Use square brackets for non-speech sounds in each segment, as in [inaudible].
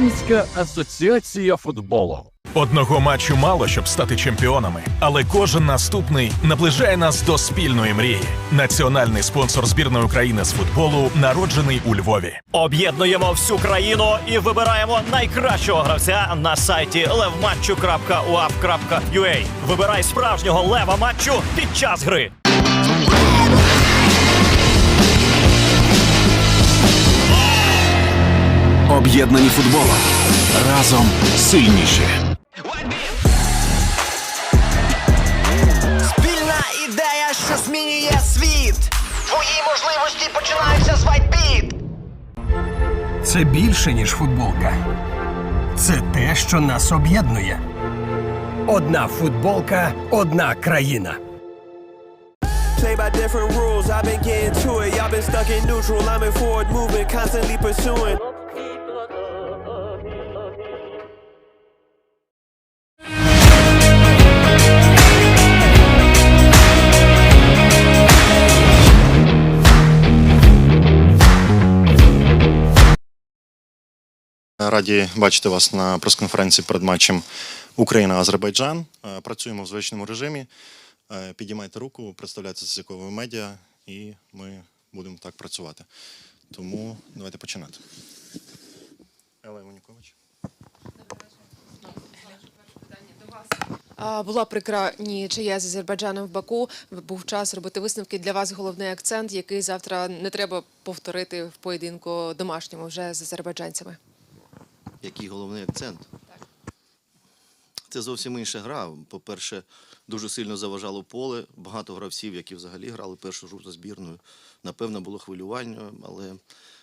Російська асоціація футболу. Одного матчу мало, щоб стати чемпіонами, але кожен наступний наближає нас до спільної мрії. Національний спонсор збірної України з футболу народжений у Львові. Об'єднуємо всю країну і вибираємо найкращого гравця на сайті levmatchu.uap.ua. Вибирай справжнього лева матчу під час гри. Об'єднані футболом. Разом сильніші. Спільна ідея, що змінює світ. Твої можливості починаються з вайтбіт. Це більше, ніж футболка. Це те, що нас об'єднує. Одна футболка, одна країна. Play by different rules, I've been getting to it. Y'all been stuck in neutral, I'm in forward movement, constantly pursuing. Раді бачити вас на прес-конференції перед матчем Україна-Азербайджан. Е, Працюємо в звичному режимі. Е, Підіймайте руку, представляйтеся з якого медіа, і ми будемо так працювати. Тому давайте починати. Елена Монікович. А, Була прикра нічия з Азербайджаном в Баку. Був час робити висновки. Для вас головний акцент, який завтра не треба повторити в поєдинку домашньому вже з азербайджанцями. Який головний акцент? Це зовсім інша гра. По-перше, дуже сильно заважало поле. Багато гравців, які взагалі грали першу гру за збірною. Напевно, було хвилювання, але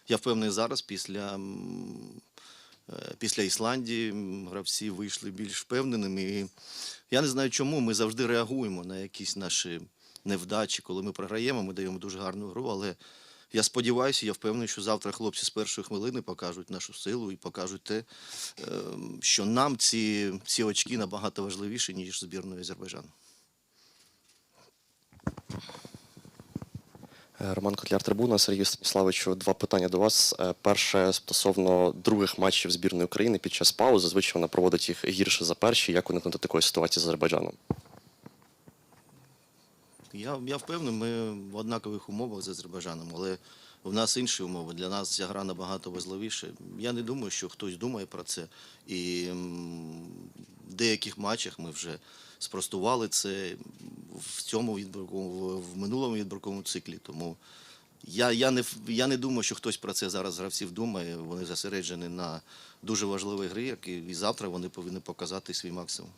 я впевнений зараз, після, е, після Ісландії гравці вийшли більш впевненими. І я не знаю, чому ми завжди реагуємо на якісь наші невдачі. Коли ми програємо, ми даємо дуже гарну гру, але я сподіваюся, я впевнений, що завтра хлопці з першої хвилини покажуть нашу силу і покажуть те, ем, що нам ці, ці очки набагато важливіші, ніж збірної Азербайджану. Е, Роман Котляр Трибуна, Сергій Станіславовичу, два питання до вас. Е, Перше стосовно других матчів збірної України під час паузи. Зазвичай вона проводить їх гірше за перші. Як уникнути такої ситуації з Азербайджаном? Я, я впевнений, ми в однакових умовах з Азербайджаном, але в нас інші умови. Для нас ця гра набагато важливіша. Я не думаю, що хтось думає про це. І в деяких матчах ми вже спростували це в цьому відбірковому, в минулому відбірковому циклі. Тому я, я, не, я не думаю, що хтось про це зараз гравців думає. Вони зосереджені на дуже важливій грі, як і, завтра вони повинні показати свій максимум.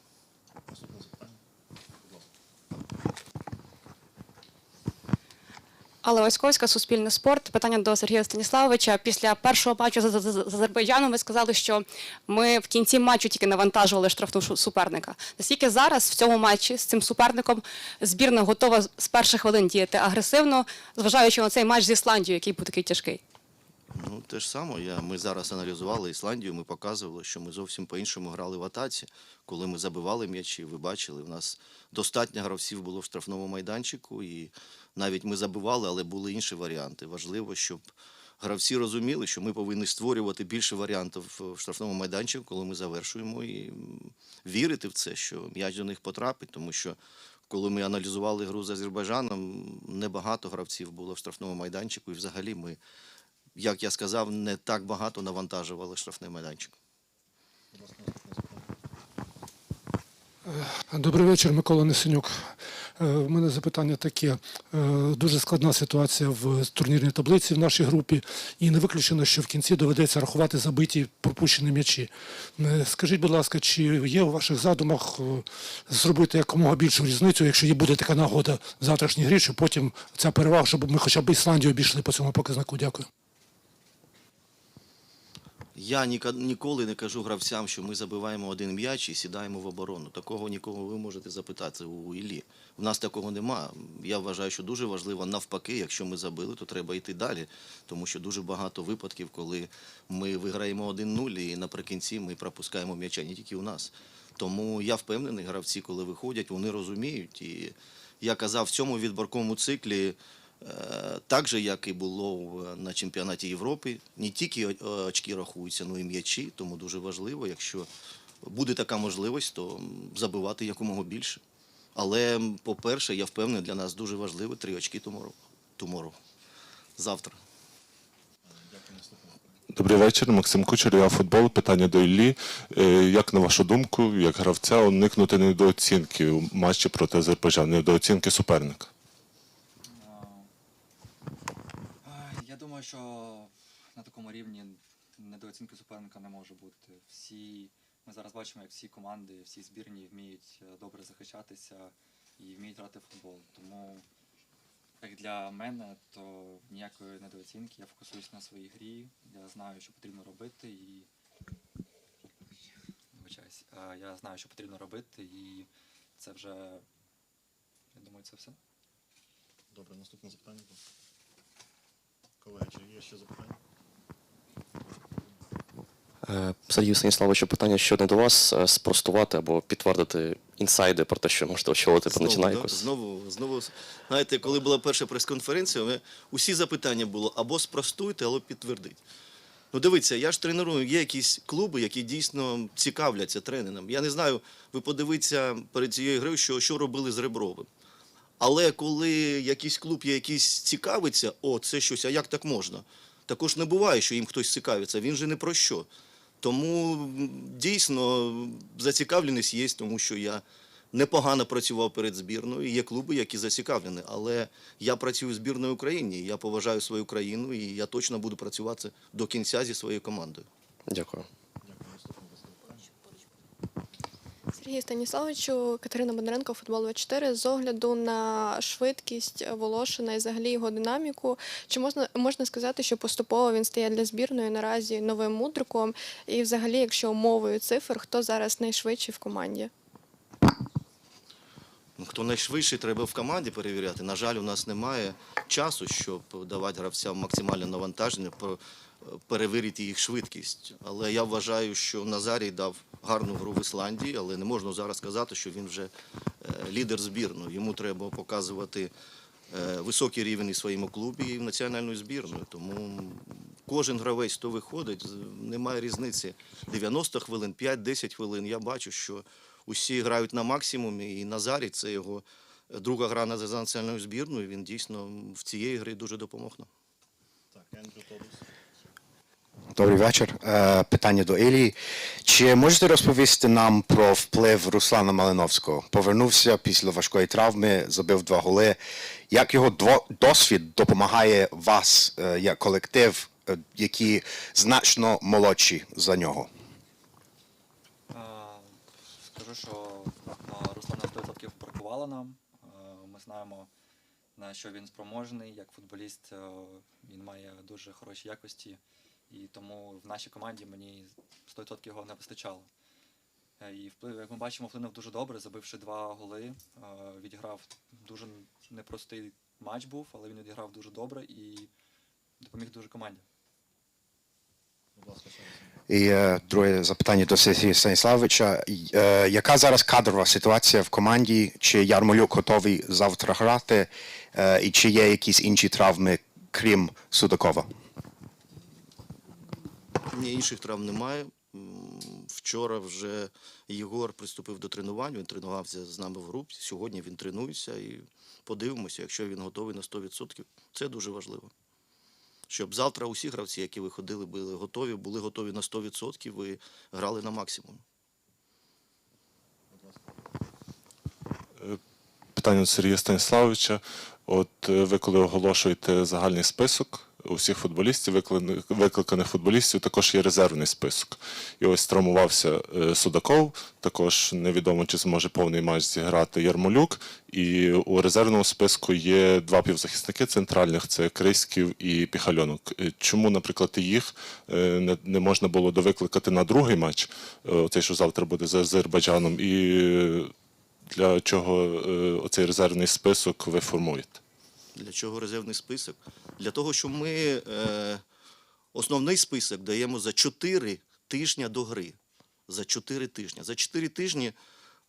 Алла Васьковська, Суспільне спорт. Питання до Сергія Станіславовича. Після першого матчу з, з, з Азербайджаном ви сказали, що ми в кінці матчу тільки навантажували штрафну суперника. Наскільки зараз в цьому матчі з цим суперником збірна готова з- перших хвилин діяти агресивно, зважаючи на цей матч з Ісландією, який був такий тяжкий? Ну, те ж саме. Я, ми зараз аналізували Ісландію, ми показували, що ми зовсім по-іншому грали в атаці. Коли ми забивали м'ячі, ви бачили, в нас достатньо гравців було в штрафному майданчику, і навіть ми забивали, але були інші варіанти. Важливо, щоб гравці розуміли, що ми повинні створювати більше варіантів в штрафному майданчику, коли ми завершуємо, і вірити в це, що м'яч до них потрапить, тому що. Коли ми аналізували гру з Азербайджаном, небагато гравців було в штрафному майданчику, і взагалі ми як я сказав, не так багато навантажували штрафний майданчик. Добрий вечір, Микола Несенюк. Е, У мене запитання таке. Е, Дуже складна ситуація в турнірній таблиці в нашій групі, і не виключено, що в кінці доведеться рахувати забиті пропущені м'ячі. Е, Скажіть, будь ласка, чи є у ваших задумах е, зробити якомога більшу різницю, якщо є буде така нагода в завтрашній грі, щоб потім ця перевага, щоб ми хоча б Ісландію обійшли по цьому показнику? Дякую. Я ніколи не кажу гравцям, що ми забиваємо один м'яч і сідаємо в оборону. Такого нікого ви можете запитати у Іллі. У нас такого нема. Я вважаю, що дуже важливо навпаки, якщо ми забили, то треба йти далі, тому що дуже багато випадків, коли ми виграємо 1-0 і наприкінці ми пропускаємо м'яча не тільки у нас. Тому я впевнений, гравці, коли виходять, вони розуміють. І я казав, в цьому відборковому циклі Так же, як і було на чемпіонаті Європи, не тільки очки рахуються, але й м'ячі, тому дуже важливо, якщо буде така можливість, то забивати якомога більше. Але, по-перше, я впевнений, для нас дуже важливо три очки tomorrow. tomorrow. Завтра. Добрий вечір, Максим Кучер, я футбол. Питання до Іллі. Е, Як на вашу думку, як гравця, уникнути недооцінки у матчі проти Азербайджану, недооцінки суперника? Я думаю, що на такому рівні недооцінки суперника не може бути. Всі ми зараз бачимо, як всі команди, всі збірні вміють е, добре захищатися і вміють грати в футбол. Тому, як для мене, то ніякої недооцінки. Я фокусуюсь на своїй грі. Я знаю, що потрібно робити, і я знаю, що потрібно робити, і це вже я думаю, це все. Добре, наступне запитання. Колеги, чи є ще запитання? Е, Сергію Станіславовичу, питання ще одне до вас. Е, Спростувати або підтвердити інсайди про те, що можете очолити Знову, Панатінаїкос. знову, знову, знаєте, коли була перша прес-конференція, усі запитання було або спростуйте, або підтвердіть. Ну дивіться, я ж треную, є якісь клуби, які дійсно цікавляться тренером. Я не знаю, ви подивіться перед цією грою, що, що робили з Ребровим. Але коли якийсь клуб є якийсь цікавиться, о, це щось, а як так можна? Також не буває, що їм хтось цікавиться, він же не про що. Тому дійсно зацікавленість є, тому що я непогано працював перед збірною. Є клуби, які зацікавлені. Але я працюю в збірної Україні, я поважаю свою країну і я точно буду працювати до кінця зі своєю командою. Дякую. Сергію Станіславовичу, Катерина Бондаренко, футбол 24. З огляду на швидкість Волошина і взагалі його динаміку, чи можна можна сказати, що поступово він стає для збірної наразі новим мудриком? І взагалі, якщо мовою цифр, хто зараз найшвидший в команді? Ну, Хто найшвидший, треба в команді перевіряти. На жаль, у нас немає часу, щоб давати гравцям максимальне навантаження, перевірити їх швидкість. Але я вважаю, що Назарій дав гарну гру в Ісландії, але не можна зараз сказати, що він вже е, лідер збірної. Йому треба показувати е, високий рівень і своєму клубі, і в національною збірною. Тому кожен гравець, хто виходить, немає різниці. 90 хвилин, 5-10 хвилин. Я бачу, що усі грають на максимумі, і Назарій це його друга гра на національною збірною. Він дійсно в цієї грі дуже допомог нам. Так, Ендрю Тодус. Добрий вечір. Е, Питання до Ілії. Чи можете розповісти нам про вплив Руслана Малиновського? Повернувся після важкої травми, забив два голи. Як його досвід допомагає вас, е, як колектив, е, які значно молодші за нього? Скажу, що Руслана 100% бракувало нам. Ми знаємо, на що він спроможний. Як футболіст він має дуже хороші якості, і тому в нашій команді мені 100% його не вистачало. Е, І вплив, як ми бачимо, вплинув дуже добре, забивши два голи. Е, Відіграв дуже непростий матч був, але він відіграв дуже добре і допоміг дуже команді. І е, друге запитання до Сергія Станіславовича. Е, яка зараз кадрова ситуація в команді? Чи Ярмолюк готовий завтра грати? Е, і чи є якісь інші травми, крім Судакова? Ні, інших травм немає. Вчора вже Єгор приступив до тренувань, він тренувався з нами в групі. Сьогодні він тренується і подивимося, якщо він готовий на 100%. Це дуже важливо. Щоб завтра усі гравці, які виходили, були готові, були готові на 100% і грали на максимум. Питання до Сергія Станіславовича. От е, ви коли оголошуєте загальний список усіх футболістів, викликаних- футболістів, також є резервний список. І ось травмувався е, Судаков, також невідомо, чи зможе повний матч зіграти Ярмолюк. І у резервному списку є два півзахисники центральних це Криськів і Піхальонок. Е, Чому, наприклад, їх е, не, можна було довикликати на другий матч, оцей, що завтра буде з Азербайджаном, і для чого оцей резервний список ви формуєте? Для чого резервний список? Для того, що ми е, основний список даємо за 4 тижні до гри. За 4 тижні. За 4 тижні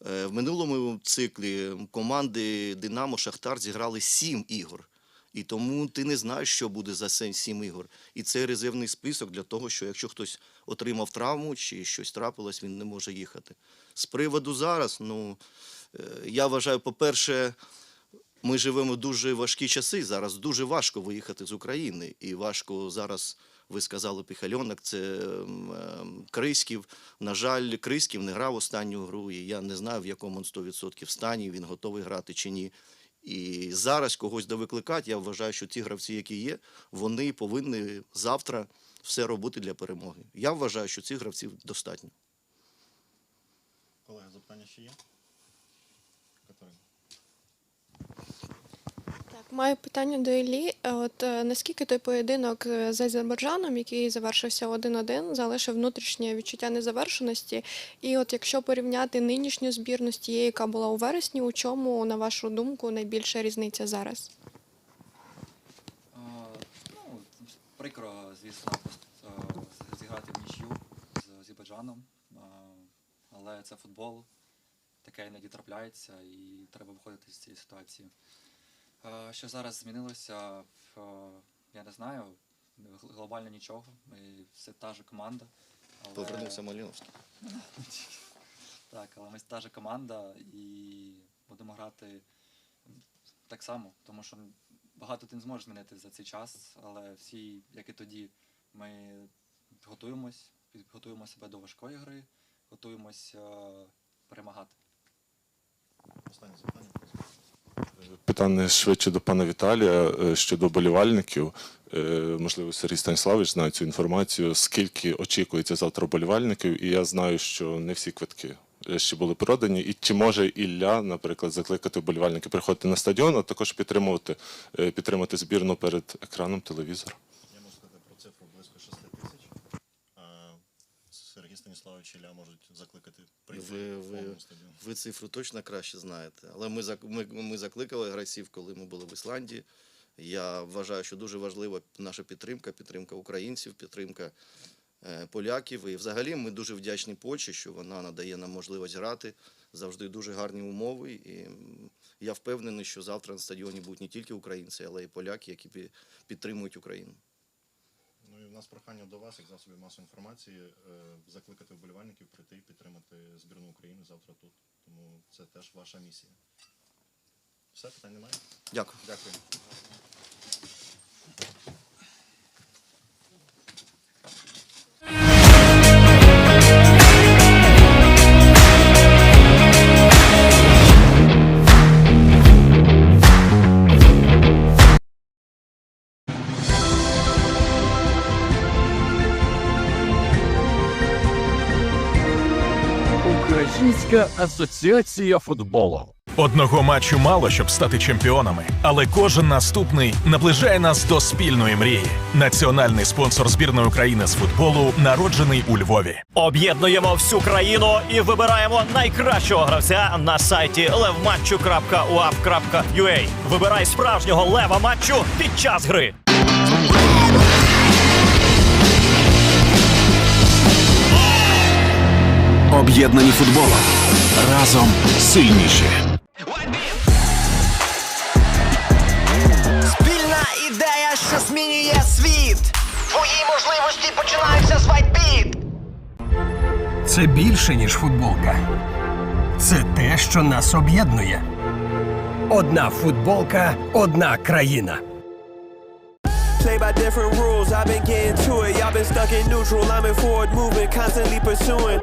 е, в минулому циклі команди Динамо Шахтар зіграли 7 ігор. І тому ти не знаєш, що буде за сем- сім ігор. І це резервний список для того, що якщо хтось отримав травму чи щось трапилось, він не може їхати. З приводу зараз, ну е, я вважаю, по-перше, ми живемо дуже важкі часи. Зараз дуже важко виїхати з України. І важко зараз, ви сказали, Піхальонок, це ем, Криськів. На жаль, Криськів не грав останню гру, і я не знаю, в якому він 100% стані, він готовий грати чи ні. І зараз когось довикликати, я вважаю, що ті гравці, які є, вони повинні завтра все робити для перемоги. Я вважаю, що цих гравців достатньо. Колеги, запитання ще є? Катерина. Так, маю питання до Іллі. Е, От е, наскільки той поєдинок е, з Азербайджаном, який завершився 1-1, залишив внутрішнє відчуття незавершеності? І от якщо порівняти нинішню збірну з тією, яка була у вересні, у чому, на вашу думку, найбільша різниця зараз? Ну, прикро, звісно, зіграти в нічю з Азербайджаном, але це футбол, таке іноді трапляється і треба виходити з цієї ситуації. Е, Що зараз змінилося, е, я не знаю. Глобально нічого. Ми все та ж команда. але- Повернувся Маліновський. [laughs] Так, але ми та ж команда і будемо грати так само, тому що багато ти не зможеш змінити за цей час, але всі, як і тоді, ми готуємось, підготуємо себе до важкої гри, готуємось е, перемагати. Питання швидше до пана Віталія е, щодо болівальників. Е, Можливо, Сергій Станіславович знає цю інформацію. Скільки очікується завтра болівальників? І я знаю, що не всі квитки е, ще були продані. І чи може Ілля, наприклад, закликати болівальників приходити на стадіон, а також підтримувати, підтримати збірну перед екраном телевізора? Я можу сказати про цифру близько 6 тисяч. Сергій Станіславович Ілля можуть закликати Ви, ви, ви цифру точно краще знаєте. Але ми, ми, ми закликали гравців, коли ми були в Ісландії. Я вважаю, що дуже важлива наша підтримка, підтримка українців, підтримка е, поляків. І взагалі ми дуже вдячні Польщі, що вона надає нам можливість грати. Завжди дуже гарні умови. І я впевнений, що завтра на стадіоні будуть не тільки українці, але й поляки, які пі- підтримують Україну. Нас прохання до вас, як засобів масової інформації, е, закликати вболівальників прийти і підтримати збірну України завтра тут. Тому це теж ваша місія. Все, питань немає? Дякую. Дякую. Асоціація футболу. Одного матчу мало, щоб стати чемпіонами, але кожен наступний наближає нас до спільної мрії. Національний спонсор збірної України з футболу народжений у Львові. Об'єднуємо всю країну і вибираємо найкращого гравця на сайті levmatchu.uap.ua. Вибирай справжнього лева матчу під час гри. Об'єднані футболом. Разом сильніші. Спільна ідея, що змінює світ. Твої можливості починаються з вайтбіт. Це більше, ніж футболка. Це те, що нас об'єднує. Одна футболка, одна країна. Play by different rules, I've been getting to it. Y'all been stuck in neutral. I'm in forward movement, constantly pursuing.